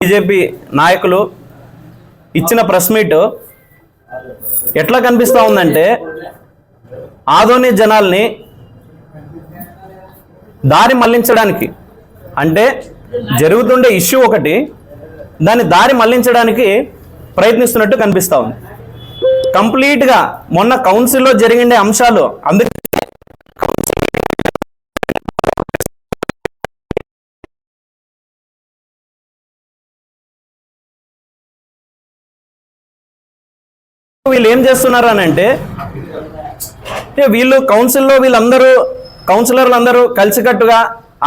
BJP నాయకులు ఇచ్చిన press meet ఎట్లా కనిపిస్తూ ఉందంటే ఆదోని జనాల్ని దారి మళ్ళించడానికి అంటే జరుగుతుండే ఇష్యూ ఒకటి దాన్ని దారి మళ్ళించడానికి ప్రయత్నిస్తున్నట్టు కనిపిస్తూ ఉంది. కంప్లీట్గా మొన్న కౌన్సిల్లో జరిగిండే అంశాలు అందుకే వీళ్ళు ఏం చేస్తున్నారు అని అంటే వీళ్ళు కౌన్సిల్లో వీళ్ళందరూ కౌన్సిలర్లు అందరూ కలిసికట్టుగా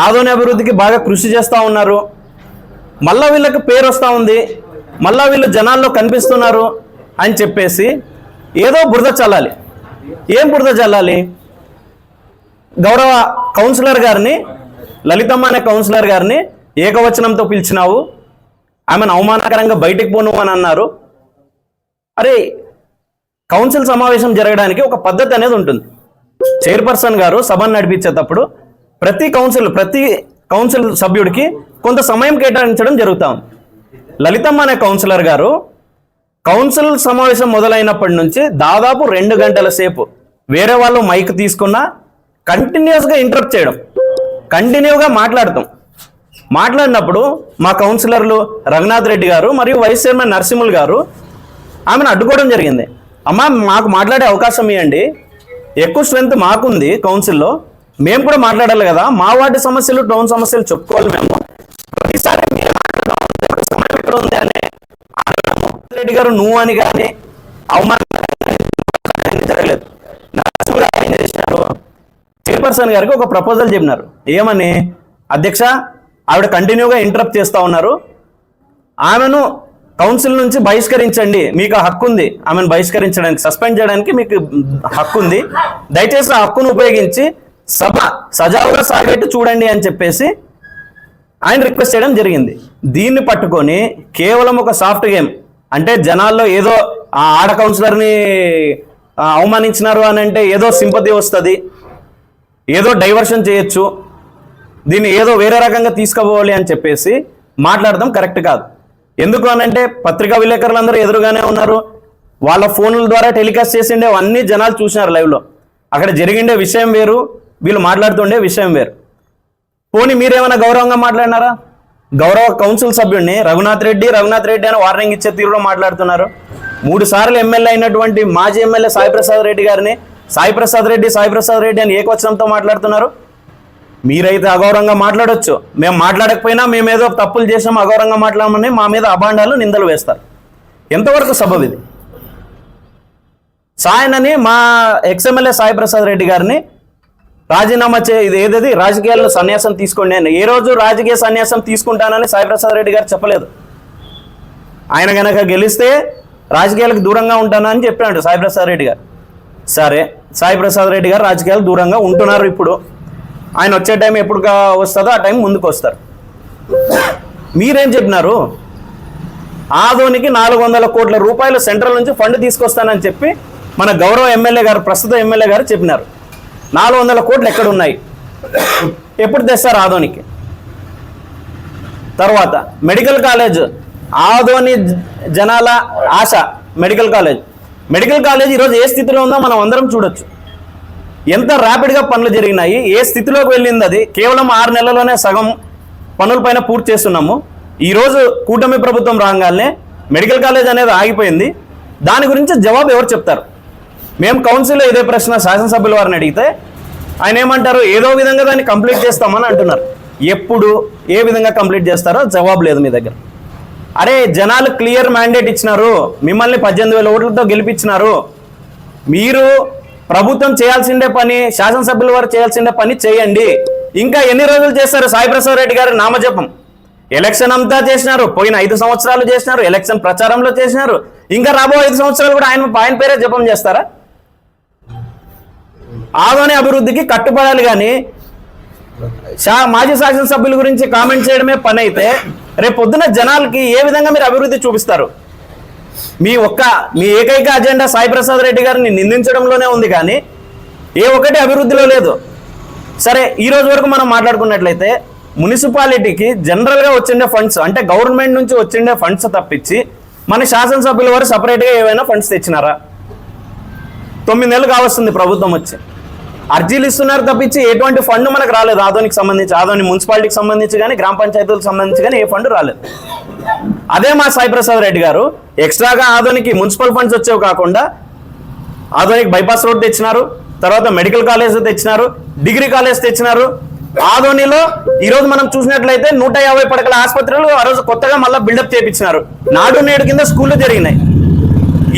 ఆదోని అభివృద్ధికి బాగా కృషి చేస్తూ ఉన్నారు. మళ్ళా వీళ్ళకి పేరు వస్తూ ఉంది. మళ్ళా వీళ్ళు జనాల్లో కనిపిస్తున్నారు అని చెప్పేసి ఏదో బురద చల్లాలి. ఏం బురద చల్లాలి? గౌరవ కౌన్సిలర్ గారిని లలితమ్మ అనే కౌన్సిలర్ గారిని ఏకవచనంతో పిలిచినావు. ఆమెను అవమానకరంగా బయటికి పోను అని అన్నారు. అరే కౌన్సిల్ సమావేశం జరగడానికి ఒక పద్ధతి అనేది ఉంటుంది. చైర్పర్సన్ గారు సభను నడిపించేటప్పుడు ప్రతి కౌన్సిల్ ప్రతి కౌన్సిల్ సభ్యుడికి కొంత సమయం కేటాయించడం జరుగుతాం లలితమ్మ అనే కౌన్సిలర్ గారు కౌన్సిల్ సమావేశం మొదలైనప్పటి నుంచి దాదాపు రెండు గంటల సేపు వేరే వాళ్ళు మైక్ తీసుకున్నా కంటిన్యూస్గా ఇంటరప్ట్ చేయడం. కంటిన్యూగా మాట్లాడతాం. మాట్లాడినప్పుడు మా కౌన్సిలర్లు రఘునాథ్ రెడ్డి గారు మరియు వైస్ చైర్మన్ నరసింహులు గారు ఆమెను అడ్డుకోవడం జరిగింది. అమ్మా మాకు మాట్లాడే అవకాశం ఇవ్వండి ఎక్కువ స్ట్రెంత్ మాకుంది కౌన్సిల్లో. మేము కూడా మాట్లాడాలి కదా. మా వార్డు సమస్యలు టౌన్ సమస్యలు చెప్పుకోవాలి మేము. ప్రతిసారి సమయం ఎక్కడ ఉంది అని రెడ్డి గారు నువ్వు అని కానీ అవమానం జరగలేదు ఏం చేసినారు? చైర్పర్సన్ గారికి ఒక ప్రపోజల్ చెప్పినారు. ఏమని? అధ్యక్ష ఆవిడ కంటిన్యూగా ఇంటరప్ట్ చేస్తూ ఉన్నారు. ఆమెను కౌన్సిల్ నుంచి బహిష్కరించండి మీకు ఆ హక్కు ఉంది. ఆమెను బహిష్కరించడానికి సస్పెండ్ చేయడానికి మీకు హక్కు ఉంది. దయచేసి ఆ హక్కును ఉపయోగించి సభ సజావుగా సాగేట్టు చూడండి అని చెప్పేసి ఆయన రిక్వెస్ట్ చేయడం జరిగింది. దీన్ని పట్టుకొని కేవలం ఒక సాఫ్ట్ గేమ్ అంటే జనాల్లో ఏదో ఆ ఆడ కౌన్సిలర్ని అవమానించినారు అని అంటే ఏదో సింపతి వస్తుంది ఏదో డైవర్షన్ చేయొచ్చు దీన్ని ఏదో వేరే రకంగా తీసుకుపోవాలి అని చెప్పేసి మాట్లాడడం కరెక్ట్ కాదు. ఎందుకు అనంటే పత్రికా విలేకరులందరూ ఎదురుగానే ఉన్నారు. వాళ్ళ ఫోన్ల ద్వారా టెలికాస్ట్ చేసిండే అన్ని జనాలు చూసినారు లైవ్లో. అక్కడ జరిగిండే విషయం వేరు వీళ్ళు మాట్లాడుతుండే విషయం వేరు. పోనీ మీరేమైనా గౌరవంగా మాట్లాడినారా? గౌరవ కౌన్సిల్ సభ్యుడిని రఘునాథ్ రెడ్డి రఘునాథ్ రెడ్డి అని వార్నింగ్ ఇచ్చే తీరులో మాట్లాడుతున్నారు. మూడు సార్లు ఎమ్మెల్యే అయినటువంటి మాజీ ఎమ్మెల్యే సాయిప్రసాద్ రెడ్డి గారిని సాయిప్రసాద్ రెడ్డి సాయిప్రసాద్ రెడ్డి అని ఏకవచనంతో మాట్లాడుతున్నారు. మీరైతే అగౌరవంగా మాట్లాడొచ్చు. మేము మాట్లాడకపోయినా మేము ఏదో తప్పులు చేసాం అగౌరవంగా మాట్లాడమని మా మీద అభాండాలు నిందలు వేస్తారు. ఎంతవరకు సబబు ఇది? సాయనని మా ఎక్స్ఎమ్మెల్యే సాయి ప్రసాద్ రెడ్డి గారిని రాజీనామా చే ఇది ఏదది? రాజకీయాల్లో సన్యాసం తీసుకోండి అని. ఏ రోజు రాజకీయ సన్యాసం తీసుకుంటానని సాయి ప్రసాద్ రెడ్డి గారు చెప్పలేదు. ఆయన గనక గెలిస్తే రాజకీయాలకు దూరంగా ఉంటానని చెప్పాడు సాయి ప్రసాద్ రెడ్డి గారు. సరే సాయి ప్రసాద్ రెడ్డి గారు రాజకీయాలు దూరంగా ఉంటున్నారు ఇప్పుడు. ఆయన వచ్చే టైం ఎప్పుడు వస్తుందో ఆ టైం ముందుకు వస్తారు. మీరేం చెప్పినారు? ఆదోనికి నాలుగు వందల కోట్ల రూపాయలు సెంట్రల్ నుంచి ఫండ్ తీసుకొస్తానని చెప్పి మన గౌరవ ఎమ్మెల్యే గారు ప్రస్తుత ఎమ్మెల్యే గారు చెప్పినారు. నాలుగు వందల కోట్లు ఎక్కడ ఉన్నాయి ఎప్పుడు తెస్తారు ఆదోనికి? తర్వాత మెడికల్ కాలేజ్ ఆదోని జనాల ఆశ మెడికల్ కాలేజ్. మెడికల్ కాలేజ్ ఈరోజు ఏ స్థితిలో ఉందో మనం అందరం చూడొచ్చు. ఎంత ర్యాపిడ్గా పనులు జరిగినాయి ఏ స్థితిలోకి వెళ్ళింది అది? కేవలం ఆరు నెలల్లోనే సగం పనులపైన పూర్తి చేస్తున్నాము. ఈరోజు కూటమి ప్రభుత్వం రాగానే మెడికల్ కాలేజ్ అనేది ఆగిపోయింది. దాని గురించి జవాబు ఎవరు చెప్తారు? మేము కౌన్సిల్లో ఇదే ప్రశ్న శాసనసభ్యుల వారిని అడిగితే ఆయన ఏమంటారు? ఏదో విధంగా దాన్ని కంప్లీట్ చేస్తామని అంటున్నారు. ఎప్పుడు ఏ విధంగా కంప్లీట్ చేస్తారో జవాబు లేదు మీ దగ్గర. అరే జనాలు క్లియర్ మ్యాండేట్ ఇచ్చినారు. మిమ్మల్ని పద్దెనిమిది వేల ఓట్లతో గెలిపించినారు. మీరు ప్రభుత్వం చేయాల్సిందే పని శాసనసభ్యుల వారు చేయాల్సిందే పని చేయండి. ఇంకా ఎన్ని రోజులు చేస్తారు సాయిప్రసాద్ రెడ్డి గారు నామజపం? ఎలక్షన్ అంతా చేసినారు పోయిన ఐదు సంవత్సరాలు చేసినారు ఎలక్షన్ ప్రచారంలో చేసినారు. ఇంకా రాబో ఐదు సంవత్సరాలు కూడా ఆయన ఆయన పేరే జపం చేస్తారా? ఆదోని అభివృద్ధికి కట్టుబడాలి కానీ శా మాజీ శాసనసభ్యుల గురించి కామెంట్ చేయడమే పని అయితే రేపు పొద్దున జనాలకి ఏ విధంగా మీరు అభివృద్ధి చూపిస్తారు? మీ ఒక్క మీ ఏకైక అజెండా సాయి ప్రసాద్ రెడ్డి గారిని నిందించడంలోనే ఉంది కానీ ఏ ఒక్కటి అభివృద్ధిలో లేదు. సరే ఈ రోజు వరకు మనం మాట్లాడుకున్నట్లయితే మున్సిపాలిటీకి జనరల్గా వచ్చిండే ఫండ్స్ అంటే గవర్నమెంట్ నుంచి వచ్చిండే ఫండ్స్ తప్పించి మన శాసనసభ్యుల వారు సపరేట్గా ఏవైనా ఫండ్స్ తెచ్చినారా? తొమ్మిది నెలలు కావస్తుంది ప్రభుత్వం వచ్చి. అర్జీలు ఇస్తున్నారు తప్పించి ఎటువంటి ఫండ్ మనకు రాలేదు. ఆదోనికి సంబంధించి ఆదోని మున్సిపాలిటీకి సంబంధించి కానీ గ్రామ పంచాయతీలకు సంబంధించి కానీ ఏ ఫండ్ రాలేదు. అదే మా సాయిప్రసాద్ రెడ్డి గారు ఎక్స్ట్రాగా ఆదోనికి మున్సిపల్ ఫండ్స్ వచ్చేవి కాకుండా ఆధునిక్ బైపాస్ రోడ్ తెచ్చినారు తర్వాత మెడికల్ కాలేజ్ తెచ్చినారు డిగ్రీ కాలేజ్ తెచ్చినారు. ఆదోనిలో ఈ రోజు మనం చూసినట్లయితే నూట యాభై పడకల ఆసుపత్రులు ఆ రోజు కొత్తగా మళ్ళీ బిల్డప్ చేపించినారు. నాడు నేడు కింద స్కూళ్ళు జరిగినాయి.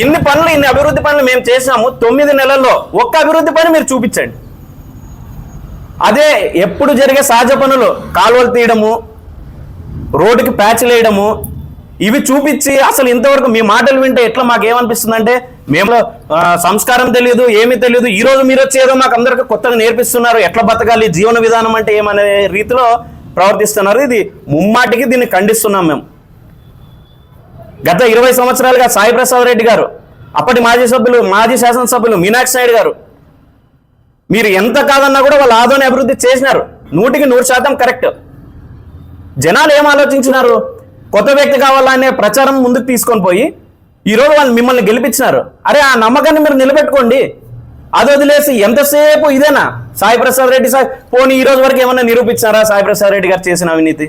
ఇన్ని పనులు ఇన్ని అభివృద్ధి పనులు మేము చేసినాము తొమ్మిది నెలల్లో ఒక్క అభివృద్ధి పని మీరు చూపించండి. అదే ఎప్పుడు జరిగే సహజ పనులు కాలువలు తీయడము రోడ్డుకి ప్యాచ్లు వేయడము ఇవి చూపించి అసలు ఇంతవరకు మీ మాటలు వింటే ఎట్లా మాకు ఏమనిపిస్తుంది అంటే మేము సంస్కారం తెలియదు ఏమీ తెలియదు. ఈ రోజు మీరు వచ్చి ఏదో మాకు అందరికీ కొత్తగా నేర్పిస్తున్నారు ఎట్లా బతకాలి జీవన విధానం అంటే ఏమనే రీతిలో ప్రవర్తిస్తున్నారు. ఇది ముమ్మాటికి దీన్ని ఖండిస్తున్నాం మేము. గత ఇరవై సంవత్సరాలుగా సాయి ప్రసాద్ రెడ్డి గారు అప్పటి మాజీ సభ్యులు మాజీ శాసనసభ్యులు మీనాక్షి నాయుడు గారు మీరు ఎంత కాదన్నా కూడా వాళ్ళ ఆదోని అభివృద్ధి చేసినారు. నూటికి నూరు శాతం కరెక్ట్. జనాలు ఏం ఆలోచించినారు? కొత్త వ్యక్తి కావాలనే ప్రచారం ముందుకు తీసుకొని పోయి ఈరోజు వాళ్ళు మిమ్మల్ని గెలిపించినారు. అరే ఆ నమ్మకాన్ని మీరు నిలబెట్టుకోండి. అది వదిలేసి ఎంతసేపు ఇదేనా? సాయి ప్రసాద్ రెడ్డి సాయి పోనీ ఈ రోజు వరకు ఏమన్నా నిరూపించారా సాయి ప్రసాద్ రెడ్డి గారు చేసిన అవినీతి?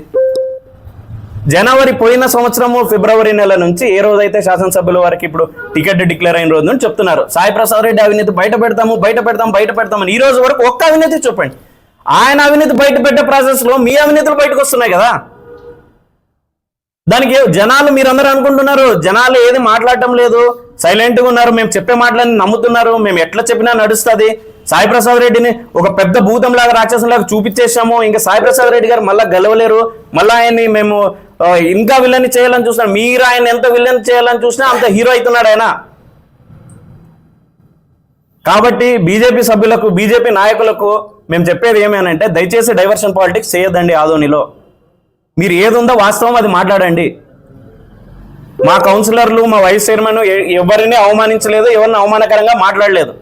జనవరి పోయిన సంవత్సరము ఫిబ్రవరి నెల నుంచి ఏ రోజైతే శాసనసభ్యుల వారికి ఇప్పుడు టికెట్ డిక్లేర్ అయిన రోజు నుంచి చెప్తున్నారు. సాయి ప్రసాద్ రెడ్డి అవినీతి బయట పెడతాము బయట పెడతాము బయట పెడతామని. ఈ రోజు వరకు ఒక్క అవినీతి చూపండి. ఆయన అవినీతి బయట పెట్టే ప్రాసెస్లో మీ అవినీతులు బయటకు వస్తున్నాయి కదా. దానికి జనాలు మీరందరూ అనుకుంటున్నారు జనాలు ఏది మాట్లాడటం లేదు. సైలెంట్గా ఉన్నారు మేము చెప్పే మాటలని నమ్ముతున్నారు మేము ఎట్లా చెప్పినా నడుస్తుంది. సాయి ప్రసాద్ రెడ్డిని ఒక పెద్ద భూతం లాగా రాక్షసం లాగా చూపించేసాము ఇంకా సాయి ప్రసాద్ రెడ్డి గారు మళ్ళీ గెలవలేరు. మళ్ళీ ఆయన్ని మేము ఇంకా విలన్ చేయాలని చూసినా మీరు ఆయన ఎంత విలన్ చేయాలని చూసినా అంత హీరో అవుతున్నాడు ఆయన. కాబట్టి బీజేపీ సభ్యులకు బీజేపీ నాయకులకు మేము చెప్పేది ఏమేనంటే దయచేసి డైవర్షన్ పాలిటిక్స్ చేయొద్దండి ఆదోనిలో. మీరు ఏది ఉందో వాస్తవం అది మాట్లాడండి. మా కౌన్సిలర్లు మా వైస్ చైర్మన్ ఎ- ఎవరిని అవమానించలేదు ఎవరిని అవమానకరంగా మాట్లాడలేదు.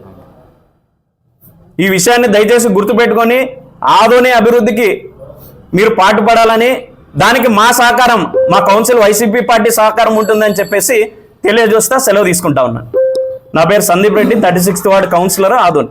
ఈ విషయాన్ని దయచేసి గుర్తుపెట్టుకొని ఆదోని అభివృద్ధికి మీరు పాటుపడాలని దానికి మా సహకారం మా కౌన్సిల్ వైసీపీ పార్టీ సహకారం ఉంటుందని చెప్పేసి తెలియజేస్తా సెలవు తీసుకుంటా ఉన్నాను నా పేరు Sandeep Reddy thirty sixth ward councillor Adoni.